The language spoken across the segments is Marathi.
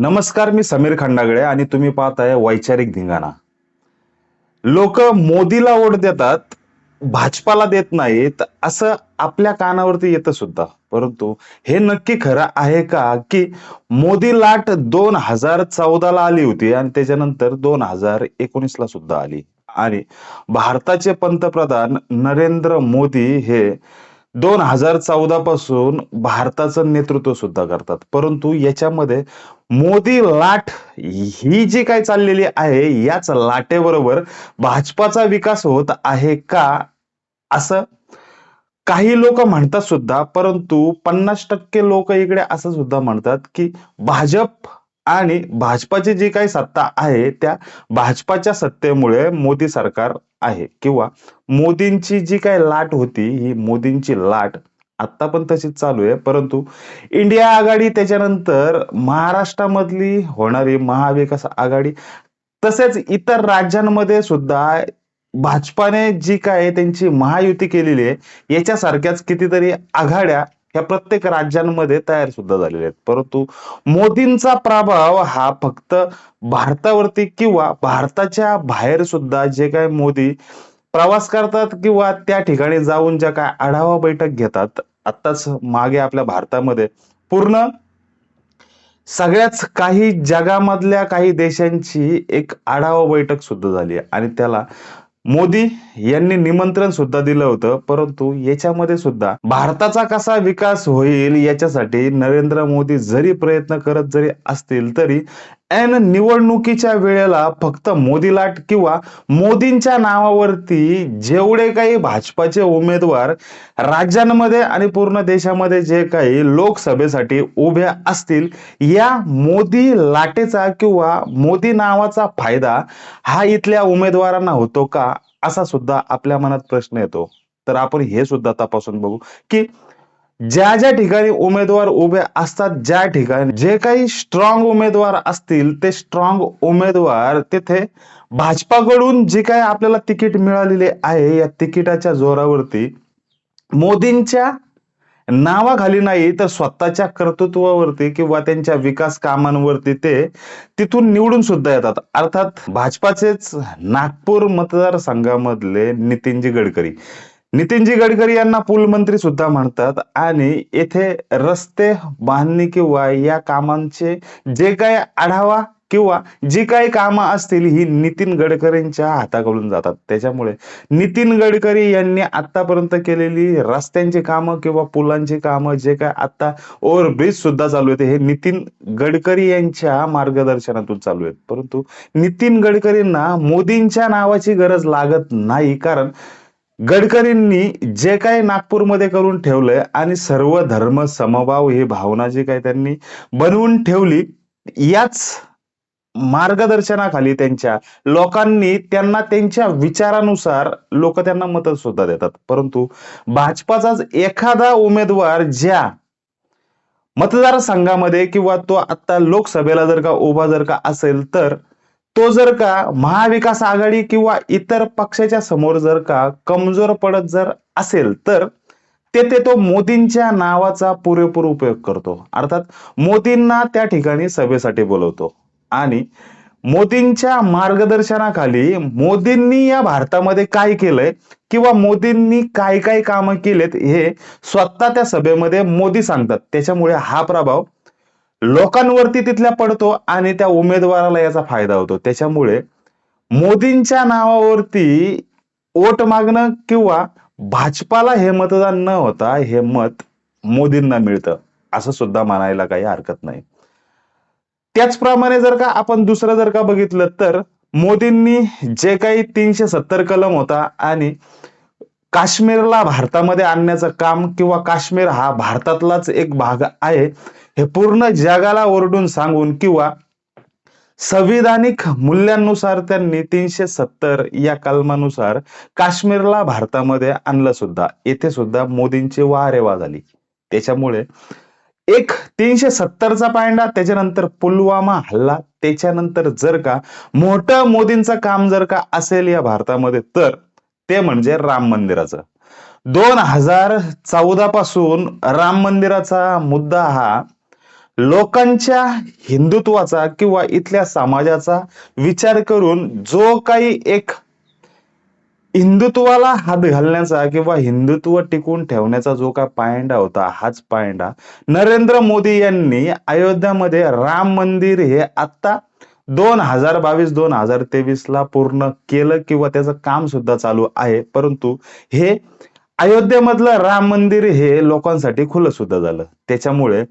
नमस्कार मी समीर खंडागळे आणि तुम्ही पाहताय वैचारिक धिंगाणा. लोक मोदीला वोट देतात भाजपाला देत नाहीत असं आपल्या कानावरती येतं सुद्धा. परंतु हे नक्की खरं आहे का की मोदी लाट दोन हजार चौदाला आली होती आणि त्याच्यानंतर दोन हजार एकोणीसला सुद्धा आली. आणि भारताचे पंतप्रधान नरेंद्र मोदी हे दोन हजार चौदा पासून भारताचं नेतृत्व सुद्धा करतात. परंतु याच्यामध्ये मोदी लाट ही जी काय चाललेली आहे याच लाटेबरोबर भाजपाचा विकास होत आहे का असं काही लोक म्हणतात सुद्धा परंतु पन्नास टक्के लोक इकडे असं सुद्धा म्हणतात की भाजप आणि भाजपाची जी काही सत्ता आहे त्या भाजपाच्या सत्तेमुळे मोदी सरकार आहे. किंवा मोदींची जी काही लाट होती ही मोदींची लाट आत्ता पण तशीच चालू आहे. परंतु इंडिया आघाडी त्याच्यानंतर महाराष्ट्रामधली होणारी महाविकास आघाडी तसेच इतर राज्यांमध्ये सुद्धा भाजपाने जी काय त्यांची महायुती केलेली आहे याच्यासारख्याच कितीतरी आघाड्या ह्या प्रत्येक राज्यांमध्ये तयार सुद्धा झालेले आहेत. परंतु मोदींचा प्रभाव हा फक्त भारतावरती किंवा भारताच्या बाहेर सुद्धा जे काय मोदी प्रवास करतात किंवा त्या ठिकाणी जाऊन ज्या काय आढावा बैठक घेतात आत्ताच मागे आपल्या भारतामध्ये पूर्ण सगळ्याच काही जगामधल्या काही देशांची एक आढावा बैठक सुद्धा झाली आणि त्याला मोदी यांनी निमंत्रण सुद्धा दिलं होतं परंतु याच्यामध्ये सुद्धा भारताचा कसा विकास होईल याच्यासाठी नरेंद्र मोदी जरी प्रयत्न करत जरी असतील तरी ऐन निवडणुकीच्या वेळेला फक्त मोदी लाट किंवा मोदींच्या नावावरती जेवढे काही भाजपाचे उमेदवार राज्यांमध्ये आणि पूर्ण देशामध्ये जे काही लोकसभेसाठी उभे असतील या मोदी लाटेचा किंवा मोदी नावाचा फायदा हा इथल्या उमेदवारांना होतो का? असा सुद्धा आपल्या मनात प्रश्न येतो. तर आपण हे सुद्धा तपासून बघू की ज्या ज्या ठिकाणी उमेदवार उभे असतात ज्या ठिकाणी जे काही स्ट्रॉंग उमेदवार असतील ते स्ट्रॉंग उमेदवार तिथे भाजपाकडून जे काही आपल्याला तिकीट मिळालेले आहे या तिकिटाच्या जोरावरती मोदींच्या नावाखाली नाही तर स्वतःच्या कर्तृत्वावरती किंवा त्यांच्या विकास कामांवरती ते तिथून निवडून सुद्धा येतात. अर्थात भाजपाचेच नागपूर मतदारसंघामधले नितीनजी गडकरी. नितीनजी गडकरी यांना पूल मंत्री सुद्धा म्हणतात. आणि येथे रस्ते बांधणी किंवा या कामांचे जे काही आढावा किंवा जी काही कामं असतील ही नितीन गडकरींच्या हाताकडून जातात. त्याच्यामुळे नितीन गडकरी यांनी आतापर्यंत केलेली रस्त्यांची कामं किंवा पुलांची कामं जे काय आता ओव्हरब्रिज सुद्धा चालू आहेत हे नितीन गडकरी यांच्या मार्गदर्शनातून चालू आहेत. परंतु नितीन गडकरींना मोदींच्या नावाची गरज लागत नाही. कारण गडकरींनी जे काही नागपूरमध्ये करून ठेवलंय आणि सर्व धर्म समभाव ही भावना जी काही त्यांनी बनवून ठेवली याच मार्गदर्शनाखाली त्यांच्या लोकांनी त्यांना त्यांच्या विचारानुसार लोक त्यांना मत सुद्धा देतात. परंतु भाजपाचाच एखादा उमेदवार ज्या मतदारसंघामध्ये किंवा तो आता लोकसभेला जर का उभा जर का असेल तर तो जर का महाविकास आघाडी किंवा इतर पक्षाच्या समोर जर का कमजोर पडत जर असेल तर तेथे तो मोदींच्या नावाचा पुरेपूर उपयोग करतो. अर्थात मोदींना त्या ठिकाणी सभेसाठी बोलवतो. आणि मोदींच्या मार्गदर्शनाखाली मोदींनी या भारतामध्ये काय केलंय किंवा मोदींनी काय काय कामं केलेत हे स्वतः त्या सभेमध्ये मोदी सांगतात. त्याच्यामुळे हा प्रभाव लोकांवरती तिथल्या पडतो आणि त्या उमेदवाराला याचा फायदा होतो. त्याच्यामुळे मोदींच्या नावावरती वोट मागणं किंवा भाजपाला हे मतदान न होता हे मत मोदींना मिळतं असं सुद्धा म्हणायला काही हरकत नाही. त्याचप्रमाणे जर का आपण दुसरं जर का बघितलं तर मोदींनी जे काही तीनशे सत्तर कलम होता आणि काश्मीरला भारतामध्ये आणण्याचं काम किंवा काश्मीर हा भारतातलाच एक भाग आहे हे पूर्ण जगाला ओरडून सांगून किंवा संविधानिक मूल्यांनुसार त्यांनी तीनशे सत्तर या कलमानुसार काश्मीरला भारतामध्ये आणलं सुद्धा. येथे सुद्धा मोदींची वारेवा झाली. त्याच्यामुळे एक तीनशे सत्तरचा पायंडा त्याच्यानंतर पुलवामा हल्ला त्याच्यानंतर जर का मोठं मोदींचं काम जर का असेल या भारतामध्ये तर ते म्हणजे राम मंदिराचं. दोन हजार चौदा पासून राम मंदिराचा मुद्दा हा लोकांच्या हिंदुत्वाचा किंवा इथल्या समाजाचा विचार करून जो काही एक हिंदुत्वाला हात घालण्याचा किंवा हिंदुत्व टिकून ठेवण्याचा जो काय पायंडा होता हाच पायंडा नरेंद्र मोदी यांनी अयोध्यामध्ये राम मंदिर हे आता दोन हजार बावीस दोन हजार तेवीस ला पूर्ण केलं किंवा त्याचं काम सुद्धा चालू आहे. परंतु हे अयोध्येमधलं राम मंदिर हे लोकांसाठी खुलं सुद्धा झालं. त्याच्यामुळे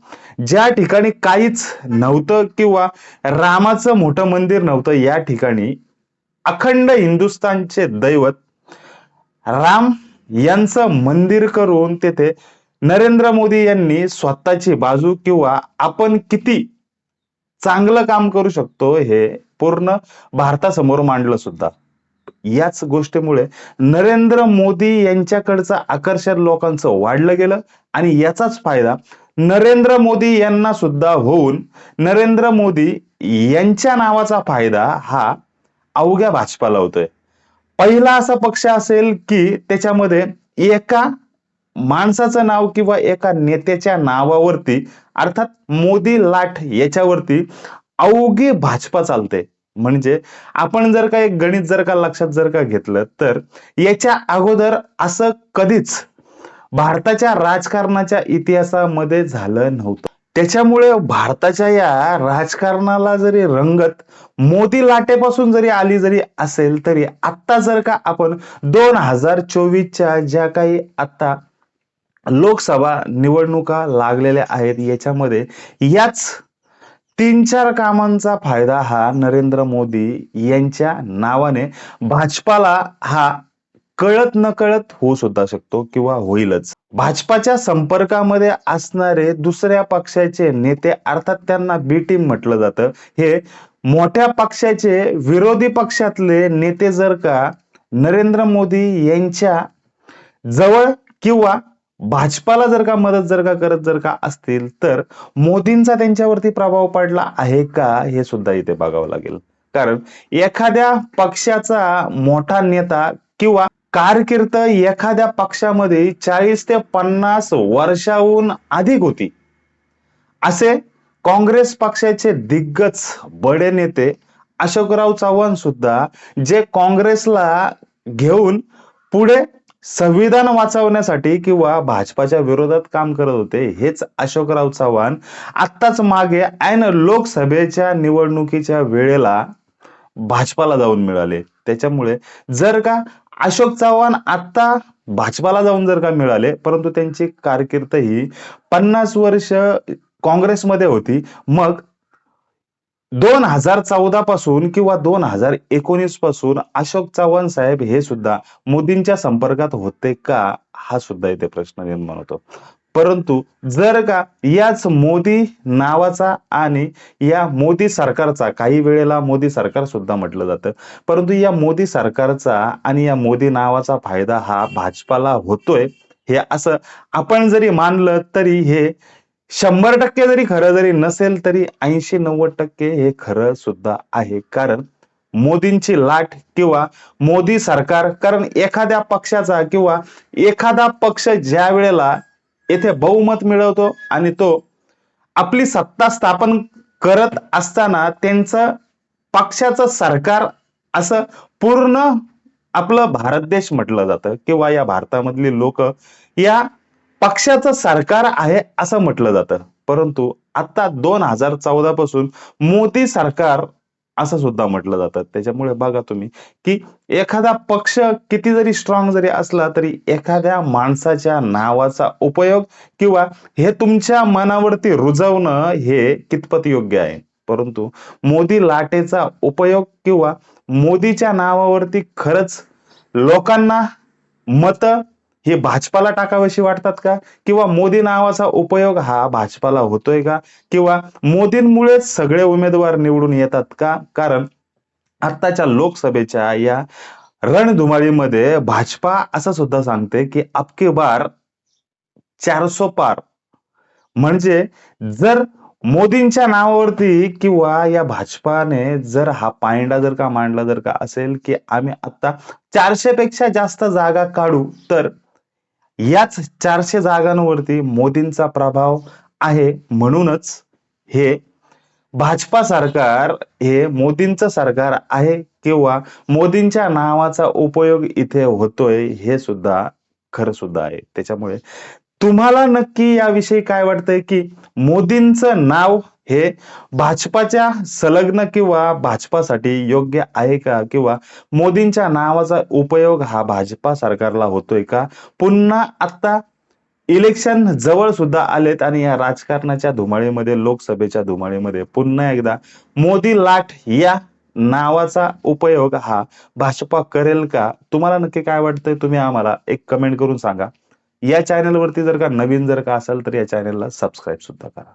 ज्या ठिकाणी काहीच नव्हतं किंवा रामाचं मोठं मंदिर नव्हतं या ठिकाणी अखंड हिंदुस्थानचे दैवत राम यांचं मंदिर करून तेथे नरेंद्र मोदी यांनी स्वतःची बाजू किंवा आपण किती चांगलं काम करू शकतो हे पूर्ण भारतासमोर मांडलं सुद्धा. याच गोष्टीमुळे नरेंद्र मोदी यांच्याकडचं आकर्षण लोकांचं वाढलं गेलं आणि याचाच फायदा नरेंद्र मोदी यांना सुद्धा होऊन नरेंद्र मोदी यांच्या नावाचा फायदा हा अवघ्या भाजपाला होतोय. पहिला असा पक्ष असेल की त्याच्यामध्ये एका माणसाचं नाव किंवा एका नेत्याच्या नावावरती अर्थात मोदी लाट याच्यावरती अवघी भाजपा चालते म्हणजे आपण जर का एक गणित जर का लक्षात जर का घेतलं तर याच्या अगोदर असं कधीच भारताच्या राजकारणाच्या इतिहासामध्ये झालं नव्हतं. त्याच्यामुळे भारताच्या या राजकारणाला जरी रंगत मोदी लाटेपासून जरी आली जरी असेल तरी आत्ता जर का आपण दोन हजार चोवीसच्या ज्या काही आता लोकसभा निवडणुका लागलेल्या आहेत. याच्यामध्ये याच तीन चार कामांचा फायदा हा नरेंद्र मोदी यांच्या नावाने भाजपाला हा कळत न कळत होऊ सुद्धा शकतो किंवा होईलच. भाजपाच्या संपर्कामध्ये असणारे दुसऱ्या पक्षाचे नेते अर्थात त्यांना बी टीम म्हटलं जातं. हे मोठ्या पक्षाचे विरोधी पक्षातले नेते जर का नरेंद्र मोदी यांच्या जवळ किंवा भाजपाला जर का मदत जर का करत जर का असतील तर मोदींचा त्यांच्यावरती प्रभाव पडला आहे का हे सुद्धा इथे बघावं लागेल. कारण एखाद्या पक्षाचा मोठा नेता किंवा कारकीर्द एखाद्या पक्षामध्ये चाळीस ते पन्नास वर्षाहून अधिक होती. असे काँग्रेस पक्षाचे दिग्गज बडे नेते अशोकराव चव्हाण सुद्धा जे काँग्रेसला घेऊन पुढे संविधान वाचवण्यासाठी किंवा भाजपाच्या विरोधात काम करत होते हेच अशोकराव चव्हाण आत्ताच मागे ऐन लोकसभेच्या निवडणुकीच्या वेळेला भाजपाला जाऊन मिळाले. त्याच्यामुळे जर का अशोक चव्हाण आता भाजपाला जाऊन जर का मिळाले परंतु त्यांची कारकीर्द ही पन्नास वर्ष काँग्रेसमध्ये होती मग दोन हजार चौदा पासून किंवा दोन हजार एकोणीसपासून अशोक चव्हाण साहेब हे सुद्धा मोदींच्या संपर्कात होते का? हा सुद्धा इथे प्रश्न निर्माण होतो परंतु जर का याच मोदी नावाचा आणि या मोदी सरकारचा काही वेळेला मोदी सरकार सुद्धा म्हटलं जातं. परंतु या मोदी सरकारचा आणि या मोदी नावाचा फायदा हा भाजपाला होतोय. हे असं आपण जरी मानलं तरी हे शंभर टक्के जरी खरं जरी नसेल तरी ऐंशी नव्वद टक्के हे खरं सुद्धा आहे. कारण मोदींची लाट किंवा मोदी सरकार कारण एखाद्या पक्षाचा किंवा एखादा पक्ष ज्या वेळेला येथे बहुमत मिळवतो आणि तो आपली सत्ता स्थापन करत असताना त्यांचं पक्षाचं सरकार असं पूर्ण आपलं भारत देश म्हटलं जातं किंवा या भारतामधली लोक या पक्षाचं सरकार आहे असं म्हटलं जातं. परंतु आता दोन हजार चौदा पासून मोदी सरकार असं सुद्धा म्हटलं जातं. त्याच्यामुळे बघा तुम्ही की एखादा पक्ष किती जरी स्ट्रॉंग जरी असला तरी एखाद्या माणसाच्या नावाचा उपयोग किंवा हे तुमच्या मनावरती रुजवणं हे कितपत योग्य आहे? परंतु मोदी लाटेचा उपयोग किंवा मोदीच्या नावावरती खरंच लोकांना मत हे भाजपाला टाकावेशी वाटतात का? किंवा मोदी नावाचा उपयोग हा भाजपाला होतोय का? किंवा मोदींमुळेच सगळे उमेदवार निवडून येतात का? कारण आत्ताच्या लोकसभेच्या या रणधुमाळीमध्ये भाजपा असं सुद्धा सांगते की अबके बार चारसो पार. म्हणजे जर मोदींच्या नावावरती किंवा या भाजपाने जर हा पायंडा जर का मांडला जर का असेल की आम्ही आता चारशे पेक्षा जास्त जागा काढू तर याच चारशे जागांवरती मोदींचा प्रभाव आहे म्हणूनच हे भाजपा सरकार हे मोदींचं सरकार आहे किंवा मोदींच्या नावाचा उपयोग इथे होतोय हे सुद्धा खरं सुद्धा आहे. त्याच्यामुळे तुम्हाला नक्की याविषयी काय वाटतंय की मोदींचं नाव हे भाजपाच्या संलग्न किंवा भाजपासाठी योग्य आहे का? किंवा मोदींच्या नावाचा उपयोग हा भाजपा सरकारला होतोय का? पुन्हा आता इलेक्शन जवळ सुद्धा आलेत आणि या राजकारणाच्या धुमाळीमध्ये लोकसभेच्या धुमाळीमध्ये पुन्हा एकदा मोदी लाट या नावाचा उपयोग हा भाजपा करेल का? तुम्हाला नक्की काय वाटतंय? तुम्ही आम्हाला एक कमेंट करून सांगा. या चॅनलवरती जर का नवीन जर का असेल तर या चॅनलला सबस्क्राईब सुद्धा करा.